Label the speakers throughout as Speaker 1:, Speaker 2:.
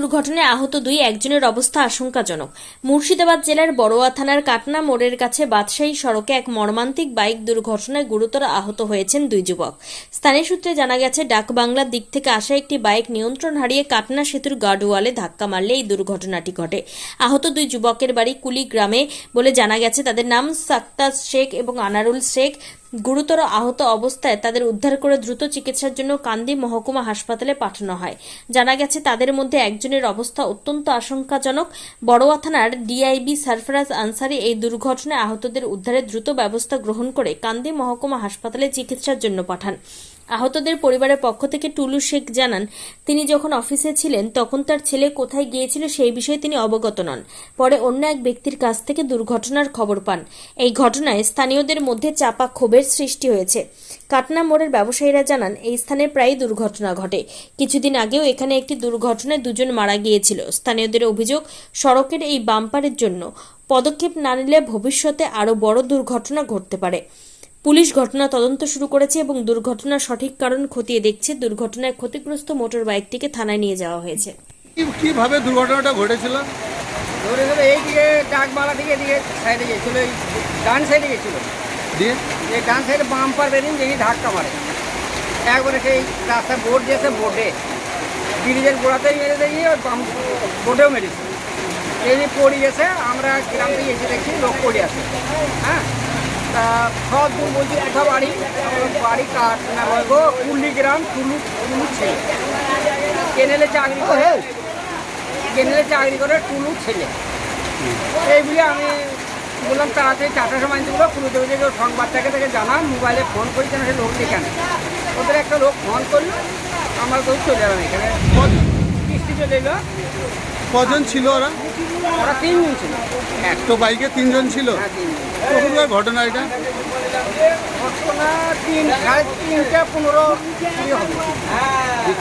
Speaker 1: দুর্ঘটনায় আহত দুই একজনের অবস্থা আশঙ্কাজনক। মুর্শিদাবাদ জেলার বড়োয়া থানার কাটনা মোড়ের কাছে বাদশাহী সড়কে এক মর্মান্তিক বাইক দুর্ঘটনায় গুরুতর আহত হয়েছেন দুই যুবক। স্থানীয় সূত্রে জানা গেছে ডাকবাংলার দিক থেকে আসা একটি বাইক নিয়ন্ত্রণ হারিয়ে কাটনা সেতুর গার্ডওয়ালে ধাক্কা মারলে এই দুর্ঘটনাটি ঘটে। আহত দুই যুবকের বাড়ি কুলি গ্রামে বলে জানা গেছে, তাদের নাম সাক্তাজ শেখ এবং আনারুল শেখ। গুরুতর আহত অবস্থায় তাদের উদ্ধার করে দ্রুত চিকিৎসার জন্য কান্দি মহকুমা হাসপাতালে পাঠানো হয়। জানা গেছে, তাদের মধ্যে একজনের অবস্থা অত্যন্ত আশঙ্কাজনক। বড়োয়া থানার ডিআইবি সারফরাজ আনসারি এই দুর্ঘটনায় আহতদের উদ্ধারে দ্রুত ব্যবস্থা গ্রহণ করে কান্দি মহকুমা হাসপাতালে চিকিৎসার জন্য পাঠান। আহতদের পরিবারের পক্ষ থেকে টুলু শেখ জানান, তিনি যখন অফিসে ছিলেন তখন তার ছেলে কোথায় গিয়েছিল সেই বিষয়ে তিনি অবগত নন। পরে অন্য এক ব্যক্তির কাছ থেকে দুর্ঘটনার খবর পান। এই ঘটনায় স্থানীয়দের মধ্যে চাপা ক্ষোভের সৃষ্টি হয়েছে। কাটনা মোড়ের ব্যবসায়ীরা জানান, এই স্থানে প্রায়ই দুর্ঘটনা ঘটে। কিছুদিন আগেও এখানে একটি দুর্ঘটনায় দুজন মারা গিয়েছিল। স্থানীয়দের অভিযোগ, সড়কের এই বাম্পারের জন্য পদক্ষেপ না নিলে ভবিষ্যতে আরও বড় দুর্ঘটনা ঘটতে পারে। পুলিশ ঘটনা তদন্ত শুরু করেছে এবং দুর্ঘটনার সঠিক কারণ খতিয়ে দেখছে। দুর্ঘটনায় ক্ষতিগ্রস্ত মোটর বাইকটিকে থানায় নিয়ে যাওয়া হয়েছে।
Speaker 2: কীভাবে দুর্ঘটনাটা ঘটেছিল?
Speaker 3: ধরে ধরে এই দিকে ডাকবালা থেকে এদিকে সাইডে গেছিল এই ডান সাইডে গেছিল
Speaker 2: দিয়ে?
Speaker 3: এই ডান সাইডে বাম্পার বেরিয়ে দেখি ধাক্কা মারে। একবারে সেই রাস্তা বোর্ড দিয়েছে বোর্ডে ব্রিজের গোড়াতেই মেরে বাম বোর্ডেও মেরেছে। এই পড়ে গেছে আমরা গ্রাম থেকে এসে দেখছি লোক পড়ে আছে। হ্যাঁ? তা সব বলছি কোথাও বাড়ি বাড়ি কাঠ না বলব কুল্লি গ্রাম টুলু টুলু ছেলে কেনেলে চাকরি করে কেনেলে চাকরি করে টুলু ছেলে এইগুলি আমি বললাম তাড়াতাড়ি চারটার সময় আনতে বলো পুরো দেবে যে সংবাদটাকে থেকে জানান মোবাইলে ফোন করি কেন সে লোক এখানে ওদের একটা লোক ফোন করল আমরা তো চলে এলাম এখানে।
Speaker 2: কজন ছিল ওরা?
Speaker 3: ওরা তিনজন ছিল। এক
Speaker 2: তো বাইকে তিনজন ছিল?
Speaker 3: হ্যাঁ
Speaker 2: কখনকার ঘটনা এটা?
Speaker 3: ঘটনা তিন সাড়ে তিনটা পনেরো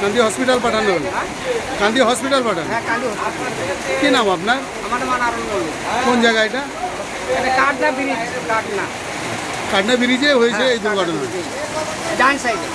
Speaker 2: কান্দি হসপিটাল পাঠানো হলো কান্দি হসপিটাল পাঠানো
Speaker 3: হ্যাঁ
Speaker 2: কি নাম আপনার? কোন জায়গা এটা?
Speaker 3: ব্রিজ
Speaker 2: কাটনা ব্রিজে হয়েছে এই দুর্ঘটনা।
Speaker 3: ডান সাইডে